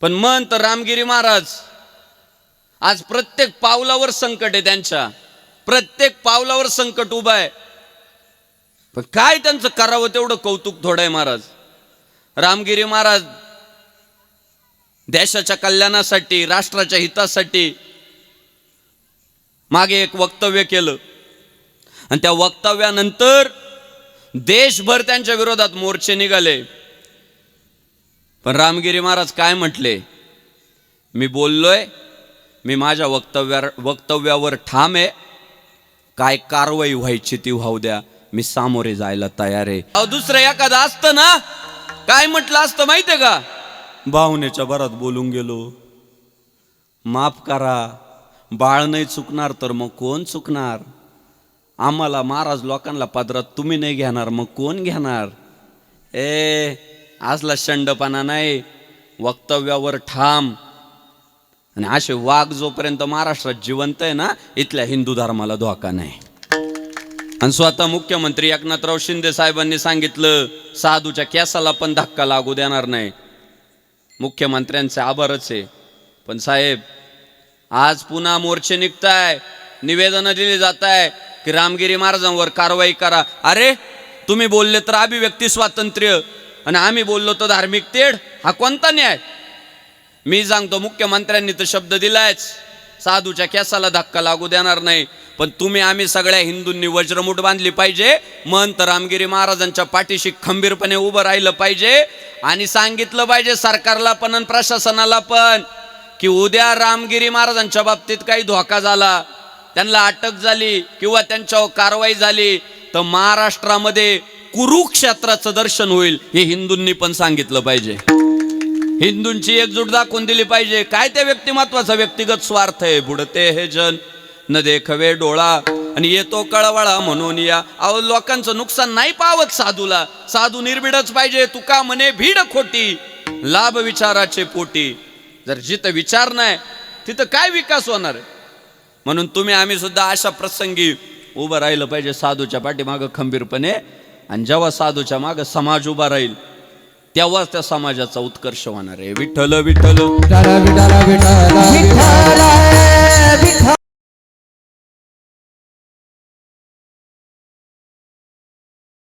पण मन तर रामगिरी महाराज आज प्रत्येक पावलावर संकट आहे त्यांच्या. प्रत्येक पावलावर संकट उभं आहे. पण काय त्यांचं करावं तेवढं कौतुक थोडं आहे महाराज. रामगिरी महाराज देशाच्या कल्याणासाठी राष्ट्राच्या हितासाठी मागे एक वक्तव्य केलं. आणि त्या वक्तव्यानंतर देशभर त्यांच्या विरोधात मोर्चे निघाले. पण रामगिरी महाराज काय म्हटले? मी बोललोय मी माझ्या वक्तव्या वक्तव्यावर ठाम आहे. काय कारवाई व्हायची ती व्हाऊ द्या मी सामोरे जायला तयार आहे. अहो, दुसरं एखादं असतं ना? काय म्हटलं असतं माहितीये का? भावनेच्या भरात बोलून गेलो. माफ करा बाळ नाही चुकणार तर मग कोण चुकणार? आम्हाला महाराज लोकांना पदरात तुम्ही नाही घेणार मग कोण घेणार? ए असला शंडपणा नाही वक्तव्यावर ठाम. आणि असे वाघ जोपर्यंत महाराष्ट्रात जिवंत आहे ना इथल्या हिंदू धर्माला धोका नाही. आणि स्वतः मुख्यमंत्री एकनाथराव शिंदे साहेबांनी सांगितलं साधूच्या केसाला पण धक्का लागू देणार नाही. मुख्यमंत्र्यांचे आभारच आहे. पण साहेब आज पुन्हा मोर्चे निघताय निवेदनं दिली जात आहे की रामगिरी महाराजांवर कारवाई करा. अरे तुम्ही बोलले तर अभिव्यक्ती स्वातंत्र्य आणि आम्ही बोललो तर धार्मिक तेढ हा कोणता न्याय? मी सांगतो मुख्यमंत्र्यांनी तर शब्द दिलायच. साधूच्या केसाला धक्का लागू देणार नाही. पण तुम्ही आम्ही सगळ्या हिंदूंनी वज्रमुठ बांधली पाहिजे. महंत रामगिरी महाराजांच्या पाठीशी खंबीरपणे उभं राहिलं पाहिजे. आणि सांगितलं पाहिजे सरकारला पण आणि प्रशासनाला पण की उद्या रामगिरी महाराजांच्या बाबतीत काही धोका झाला. त्यांना अटक झाली किंवा त्यांच्यावर कारवाई झाली. तर महाराष्ट्रामध्ये कुरुक्षेत्राचं दर्शन होईल हे हिंदूंनी पण सांगितलं पाहिजे. हिंदूंची एकजूट दाखवून दिली पाहिजे. काय त्या व्यक्तिमत्वाचा? व्यक्तिगत स्वार्थ आहे. बुडते हे जन न देखवे डोळा आणि येतो कळवळा म्हणून या. अहो लोकांचं नुकसान नाही पावत साधूला. साधू निर्भीडच पाहिजे. तुका म्हणे भीड खोटी लाभ विचाराचे पोटी. जर जिथं विचार नाही तिथं काय विकास होणार? म्हणून तुम्ही आम्ही सुद्धा अशा प्रसंगी उभं राहिलं पाहिजे साधूच्या पाठीमागं खंबीरपणे. आणि जेव्हा साधूच्या मागं समाज उभा राहील तेव्हाच त्या समाजाचा उत्कर्ष होणार आहे. विठ्ठल विठ्ठल. विठ्ठल